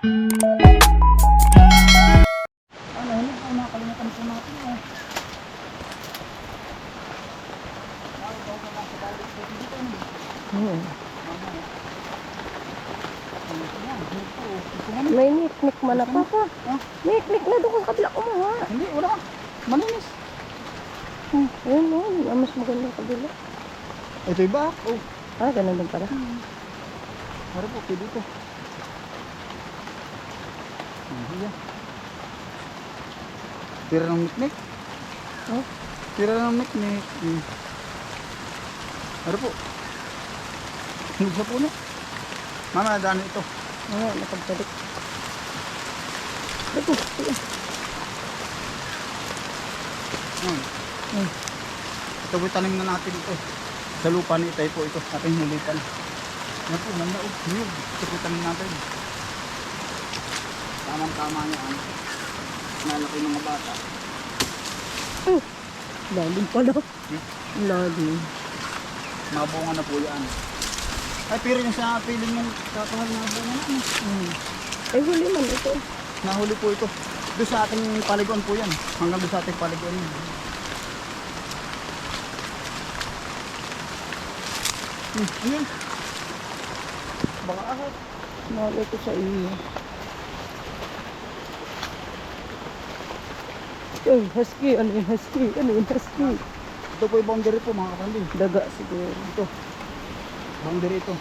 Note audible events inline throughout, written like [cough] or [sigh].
Ano, hindi po nakakalimutan po natin eh. Hmm. May niknik man na papa. Ah? Niknik na doon sa kabila kumuha. Hindi, wala. Malinis. Hmm. Ayun mo, oh, mas maganda kabila. Ito iba. Oh, Ah, ganun din pala. harap po, pwede ito. Hindi yan. Tira ng miknik. Oh. Tira ng miknik. Hmm. Harap po. Hinog sa puno. Mama, daan ito. Ah, nakabalik. Ito, ito. Hmm. Hmm. Ito po tanim na natin ito. Sa lupa ni Itay po ito. Ating hinulipan. Yan po, ganda oh. Hinog. Ito po tanim natin. Tamang-tama niya. Ano. Nalaki ng mga bata. Lalim pala. Hmm? Lalim. Mabunga na po yan. Ay, pero yung sa piling yung kakahal na bunga na. Ano. Hmm. Ay, huli man ito. Nahuli po ito. Doon sa ating paliguan po yan. Hanggang doon sa ating paliguan yan. Hmm, ayun. Baka ahot. Nalay ko sa iyo. Uy, husky. Ano yung husky? Ano yung husky? Ito po yung boundary po mga kapatid. Daga siguro. Ito. Boundary ito.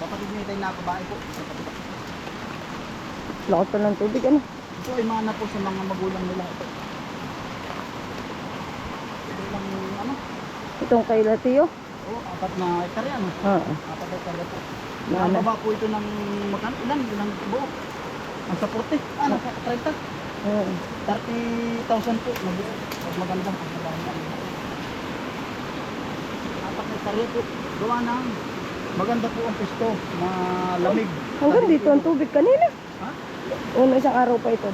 Kapatid niya tayo nakabahay po. Sa kapatid. Lakas pa ng tubig. Ano? Ito ay mana po sa mga magulang nila ito. Ito lang ano. Itong kay Latio. Oh, apat na hektarya ano. Ha. Apat na hektarya po. Nakababa po ito ng magkano? Ilan? Ilang buo? Ang sa 40? Ah, nasa 30? Ha. 30,000 po. Nabuo. Pag maganda. Pag maganda. Apat na hektarya po. Gawa ng maganda po ang pisto. Malamig. Hanggang dito ang tubig kanina. Ha? Una isang araw pa ito.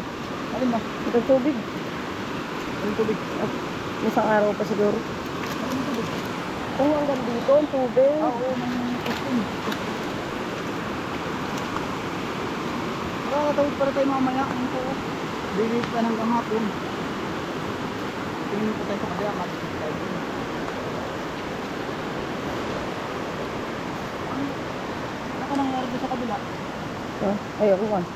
Alin ba? Itong tubig. Alin tubig? Isang araw pa siguro. Alin tubig? Kung hanggang dito ang tubig. Ah, oo, ng pisto. Makakatawid para tayo mamaya. Ano po? Bibig pa hanggang hapon. Tingin po tayo sa kabila. Matipid tayo. Ano ka nangyari doon sa kabila? Ha? Ay, ako oh.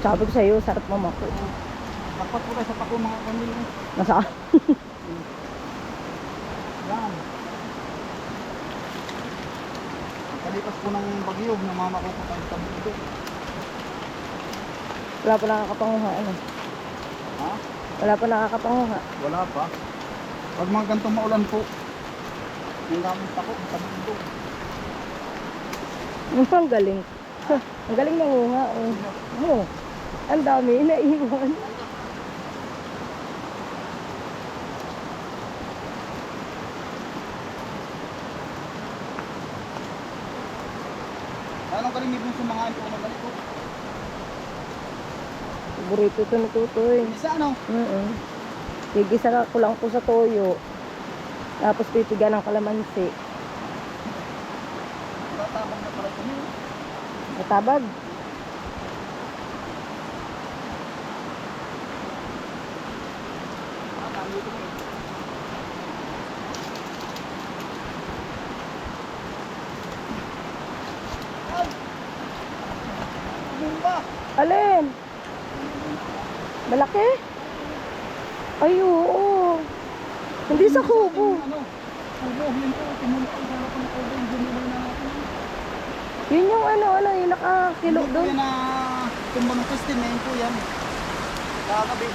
Sabi ko sa iyo, sarap mamako. Dapat po tayo sa pako mga kami. oh. [laughs] Nasa Yan. Kalipas po ng bagyo, namamako po tayo sa bundok. Wala pa nakakapanguha. Ano? Ha? Wala pa nakakapanguha. Wala pa. Pag mga gantong maulan po, yung gamit ako sa bundok. Ang galing. ang galing manguha. Oh. Oh. Ang dami naiwan. Anong kalimig mo sumangain po ng ganito? Paborito ito ni Tutoy. Isa ano? Mm Gigisa ko lang po sa toyo. Tapos pipiga ng kalamansi. Tatabang na pala kami. Matabag. Ah, dami ito eh. Ay! Bumba! Alin? Malaki? Ay, oo. Hindi sa kubo. Ano? Yun. Yung na. Yun yung ano, ano, yung nakakilo doon. yan na tumba ng Christine. Ngayon po yan. Kakabi.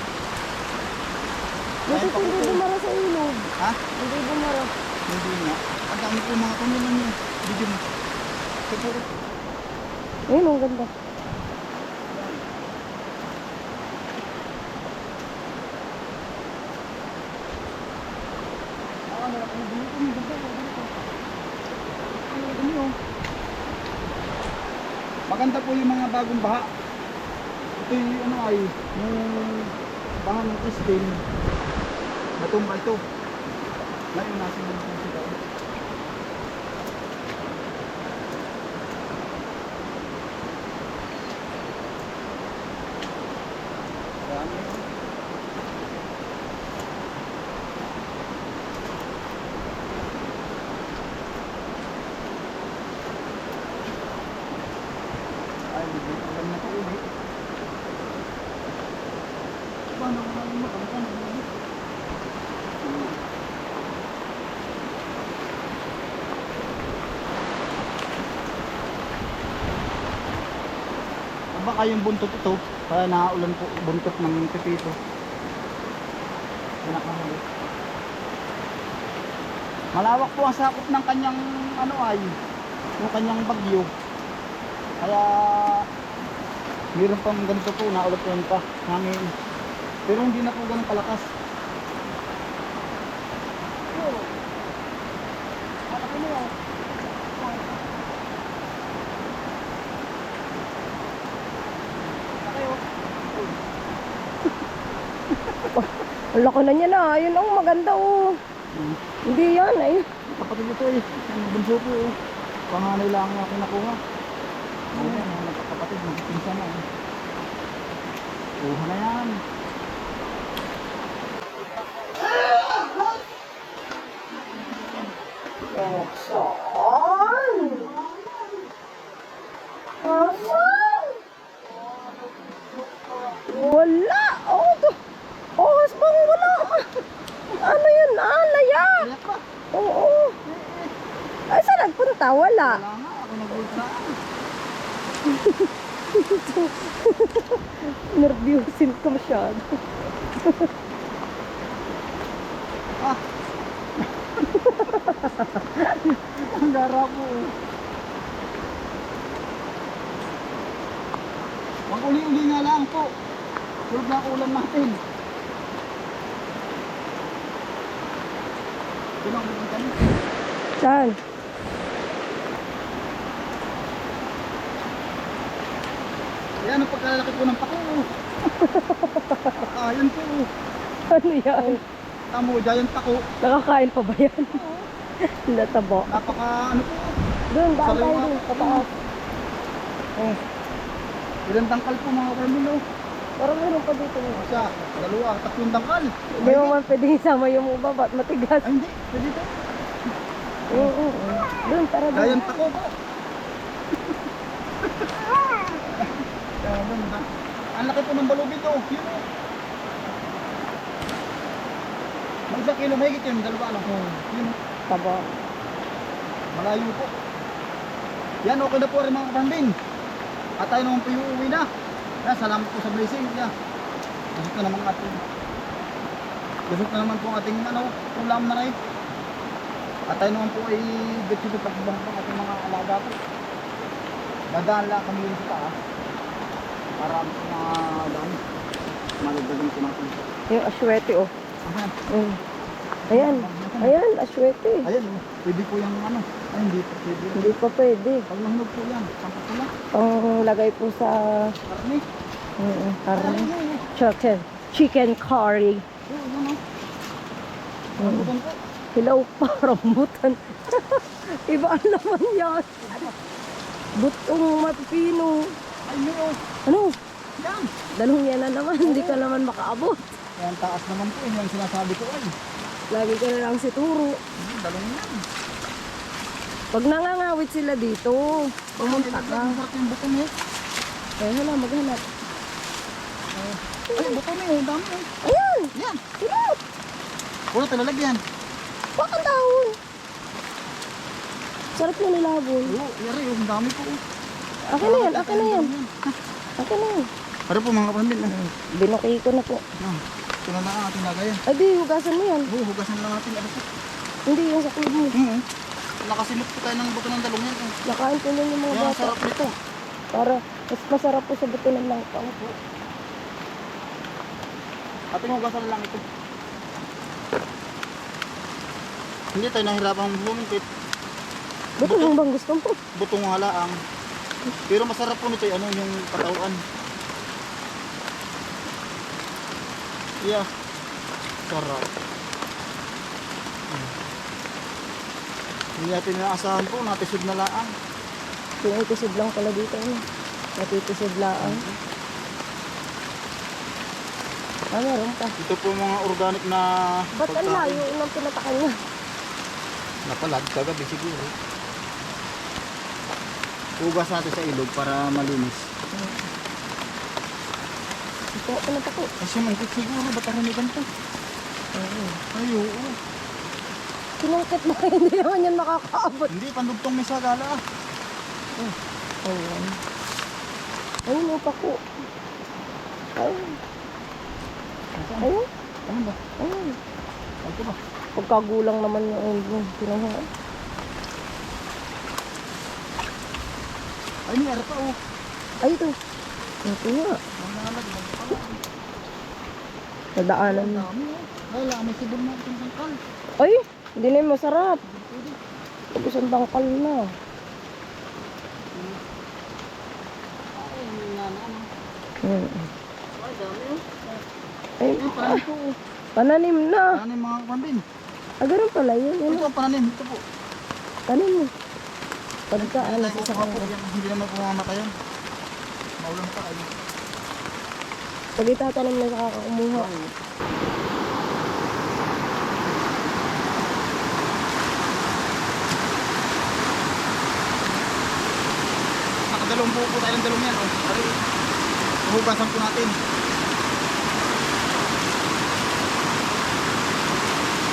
Buti hindi po. bumara sa ilog. Ha? Hindi bumara. Hindi nga. Ang dami po mga kanila niyo. Video mo. Po. Ayun, ang ganda. Ah, wala ko na dito. May ganda. Wala dito. Ay, dami oh. Maganda po yung mga bagong baha. Ito yung ano ay, yung baha Ang Christine, natumba ito. Ngayon nasa mga po sila. Dami. Ay, hindi ko alam na ito ulit. Paano ko lang makakanta ng ulit? O baka yung buntot ito, kaya naulan po buntot ng pipito. Malawak po ang sakop ng kanyang ano ay, yung kanyang bagyo. Kaya meron pang ganito po, naulat po pa, hangin. Pero hindi na po ganun kalakas. Ang laki na niya na. Ayun oh, maganda oh. Hmm. Hindi yan, ayun. Kapatid ito eh, yung bunso ko eh. Panganay lang ang aking nakuha. Ayan, mga nagkakapatid, magpinsan na eh. Kuha na yan. Wala. Oh, to. Oh, hasbang wala. Ano yun? Ah, laya. Ayak ba? Oo. Ay, saan nagpunta? Wala. Wala nga, ako nag-ultra. [laughs] Nervyusin ko masyado. Ah! Ang gara po. eh. Wag uli-uli nga lang po. Tulog na ang ulam natin. Tunang mo kami. Saan? Yan ang pagkalalaki po ng pako. ah, yan po. Ano yan? Tamo, giant pako. Nakakain pa ba yan? Natabo. Napaka ano po. Doon, daan tayo doon. Pataas. Oh. Ilang tangkal po mga Carmelo. Parang meron pa dito. Isa, dalawa, tatlong tangkal. Hindi mo man pwede isama yung baba at matigas. Ay hindi, pwede ito. Oo, oo, oo. Doon, tara doon. Giant pako po. Kaya ganda. Ang laki po ng balubid oh. Yun oh. Mag isang kilo mahigit yun, dalawa ano. Yun oh. Tabo. Malayo po. Yan, okay na po rin mga kapambin. At tayo naman po yung uwi na. Yan, salamat po sa blessing. Yan. Gasot na naman ating Gasot na naman po ang ating ano, ulam na rin. At tayo naman po ay dito pagbang po ang ating mga alaga po. Dadaan lang kami sa taas. Para mga dami. Malagdagan ko natin. Yung aswete, oh. Ayan. Mm. Ayan. Ayan, aswete. Ayan, oh. pwede po yung ano. Ay, hindi po pwede. Hindi pa pwede. Pag nahunog po yan, sampo po lang. Pang lagay po sa Karni. mm, karne. Ay, Chicken. Chicken curry. Mm. Hilaw [laughs] pa, rambutan. Iba ang laman yan. Butong mapipino. Ay. Ano? Yan. Dalawang yan na naman. Hindi ka naman makaabot. Yan, taas naman po. Yan sinasabi ko ay. Lagi ka na lang si Turo. Dalawang yan. Pag nangangawit sila dito, pumunta ka. Ang yung buto niya. Kaya hala, maghanap. Ay, buto niya. Dami oh. Ayan! Yan. Ito! Puro talalagyan. Bakit dahon? Sarap yung nilabon. Oo, yari. Ang dami po. oh. Akin na yan, akin na yan. Akin na yan. Para po mga kapambin. Ah, Binuki ko na po. ito na lang ang ating lagayan. Ay di, hugasan mo yan. Oo, hugasan lang natin. Hindi yung sa club mo. Oo. Nakasimot po tayo ng buto ng dalong yan. oh. Nakain ko lang yung mga Yan, bata. sarap nito. Para mas masarap po sa buto ng langka. Ating hugasan lang ito. Hindi tayo nahirapan lumingkit. Buto yung bang gusto mo? Butong nga laang. Pero masarap po nito yung ano yung katawan. Yeah. Sarap. Hindi natin inaasahan po, natisod na laang. Tinitisod lang pala dito. Ano? Natitisod lang. Ah, meron pa. Ito po mga organic na Ba't ang layo ng pinatakan niya? Napalag kagabi siguro. Hugas natin sa ilog para malinis. Ito, pinatako. Kasi mangkot siguro, ba't aramigan to? Oo. Ay, oo. Kinungkit mo, hindi naman yan makakaabot. Hindi, pandugtong may sagala ah. Ayan. Ayun, yung pako. Ayun. Ayun. Ano ba? Ayun. Ito ba? Pagkagulang naman yung yung kinuha. Ay, may arpa oh. Ay, ito. Ito nga. Pala. Nadaanan dami oh. Ay, lang, may sibon na tangkal. Ay, hindi na yung masarap. Tapos ang tangkal na. Ano. Hmm. Ay, Ay, pananim po na. Pananim mga kapambin. Ah, ganun pala yun. Ano? Ito ang pananim. Ito po. Tanim mo. Pagka, ano, Ay, sa kukuha po. Hindi naman pumamatayan. Maulan pa. Ay. Pag itatanim na sa kakakumuha. Nakadalawang buo po tayo ng dalawang yan. Oh. Ari, hugasan po natin.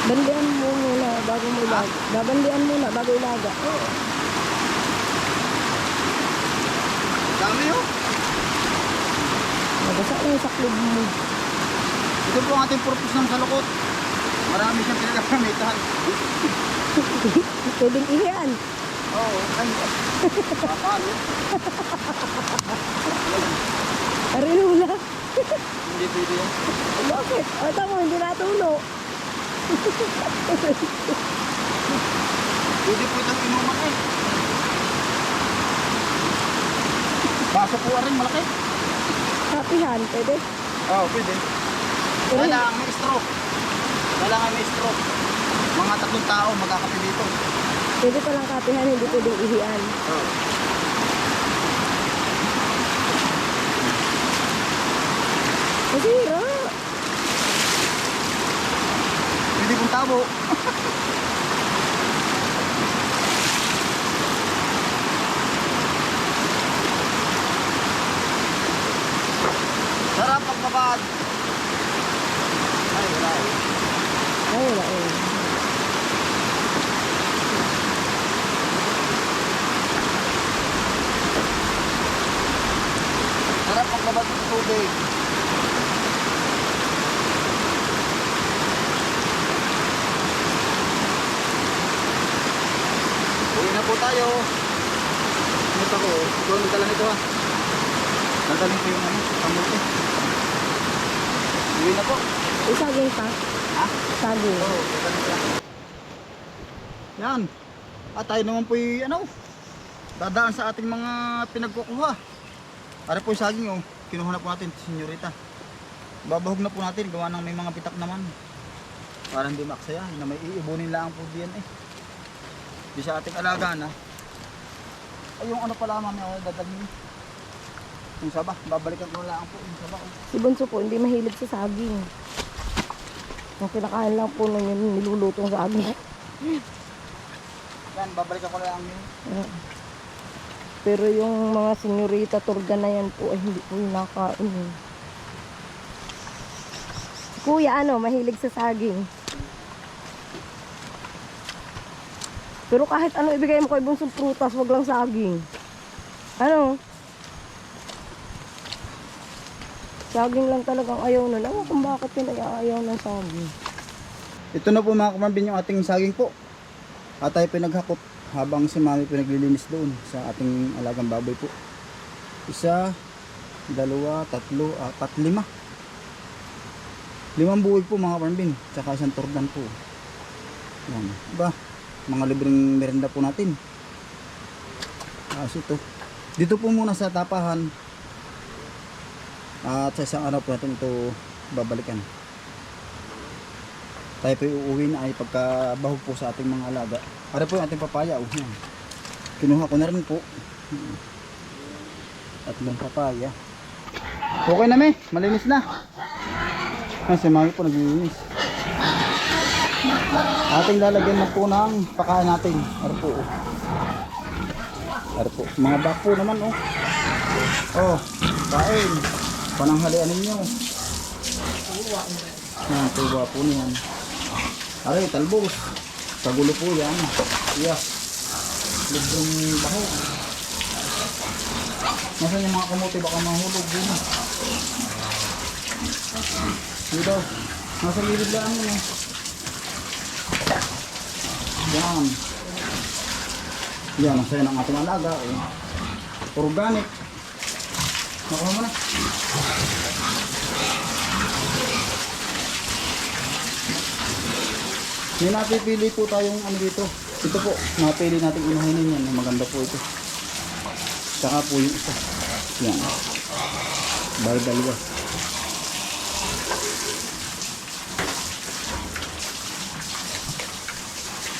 Bandian mo muna bago mo ilaga. Babandian muna bago ilaga. Oo. Dami oh. Nabasa na yung saklog mo. Ito po ang ating purpose ng salukot. Marami siyang pinagkakamitan. [laughs] Pwedeng ihian. Oo. Ay, papalo. Arinula. Hindi pwede yan. Bakit? O, tamo, hindi natulo. Pwede po itong inuman eh. Baso po rin malaki. Kapihan, pwede. Oo, pwede. Pero, Kailangan may stroke. Kailangan may stroke. Mga tatlong tao magkakape dito. Pwede palang kapihan, hindi pwedeng ihian. Oo. Masira. Pwede pong tabo. [laughs] Sarap pagbabad. Ay, wala eh. Ay, wala eh. Sarap pagbabad sa tubig. Uwi na po tayo. Ito ko, ito ang dala nito ha. Nadaling ko yung ano, kamot ko. Uwi na po. May saging pa. Ha? Saging. Oo, ko. Yan. At tayo naman po yung ano, dadaan sa ating mga pinagkukuha. Para po yung saging oh, kinuha na po natin, senyorita. Babahog na po natin, gawa ng may mga bitak naman. Para hindi maksaya, na may iibunin lang po diyan eh. Di sa ating alaga na. Ay yung ano pala mami ako dadalhin. Yung saba, babalikan ko lang po yung saba. oh. Si Bunso po, hindi mahilig sa saging. Ang kinakain lang po nun yung nilulutong saging. Yan, babalikan ko lang yun. Pero yung mga senyorita turga na yan po ay hindi po yung nakain. eh. Kuya, ano, mahilig sa saging. Pero kahit ano ibigay mo kay Bunsong prutas, wag lang saging. Ano? Saging lang talagang ayaw nun. Ewan kung bakit yun ay ayaw ng saging. Ito na po mga kumambin yung ating saging po. At tayo pinaghakot habang si mami pinaglilinis doon sa ating alagang baboy po. Isa, dalawa, tatlo, apat, lima. Limang buhay po mga kumambin. Tsaka isang tordan po. Yan. Ba, mga libreng merenda po natin. Tapos ito. Dito po muna sa tapahan. At sa isang araw po ito babalikan. Tayo po uuwi na ay pagkabahog po sa ating mga alaga. Para po yung ating papaya. Oh. Kinuha ko na rin po. Hmm. Tatlong papaya. Okay na me, malinis na. Ah, si mami po naglilinis. Ating lalagyan na po ng pakain natin. Ano po. oh. Ano po. Mga bak naman oh. Oh, kain. Pananghalian ninyo. Yan, tuwa po niyan. Aray, talbos. Kagulo po yan. Iya. Librong baho. Nasaan yung mga kamote baka mahulog din. Daw. Nasa gilid lang yun eh. Yan. Yan, masaya ng ating alaga. Eh. Organic. Mo na. May napipili po tayong ano dito. Ito po, napili natin inuhinin yan. Maganda po ito. Saka po yung isa. Yan. Bali.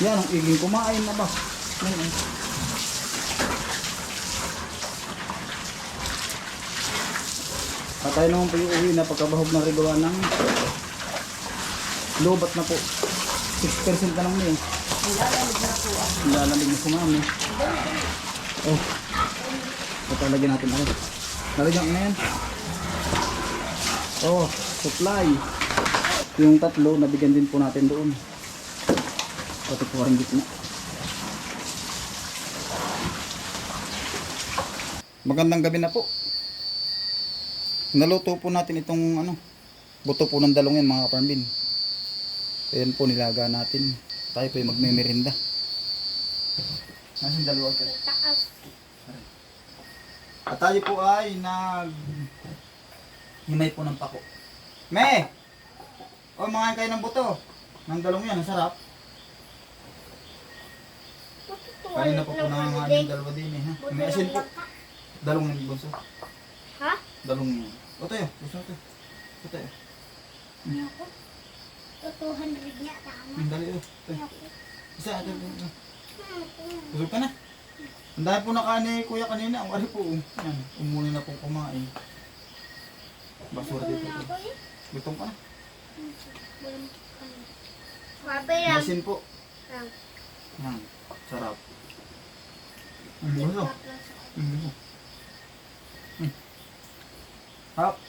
Yan, ang iging kumain na ba? Yan, eh. Tayo naman po yung uwi na pagkabahog ng regawa ng lobat na po. 6% na lang niya. Nilalamig na po mami. Oh. Ito lagyan natin ako. Nalagyan ko na yan. Oh, supply. Yung tatlo, nabigyan din po natin doon. Pati po rin gitna. Magandang gabi na po. Naluto po natin itong ano, buto po ng dalong yan mga kaparmbin. Ayan po nilaga natin. Tayo po yung magmemerenda. Nasaan dalawa ka? At tayo po ay nag himay po ng pako. Me! O mga kayo ng buto. Ng dalong yan, ang sarap. Kanina po po nangangain yung dalawa din eh. Ha? May asin po. Dalong ng bunso. Ha? Dalong yan. O tayo, gusto natin. O tayo. Ayoko. O, 200 niya, tama. Ang dali o. Tayo. Isa. Hmm, Busog ka na. Ang dami po nakain ni kuya kanina. Ang ari po. oh. Yan. Umuli na pong kumain. Basura dito. Wala ako eh. Gutom ka na. Ano. Masin po. Yan. Sarap. Ang gusto. Tapos ako. Ang gusto. Hmm. Hap.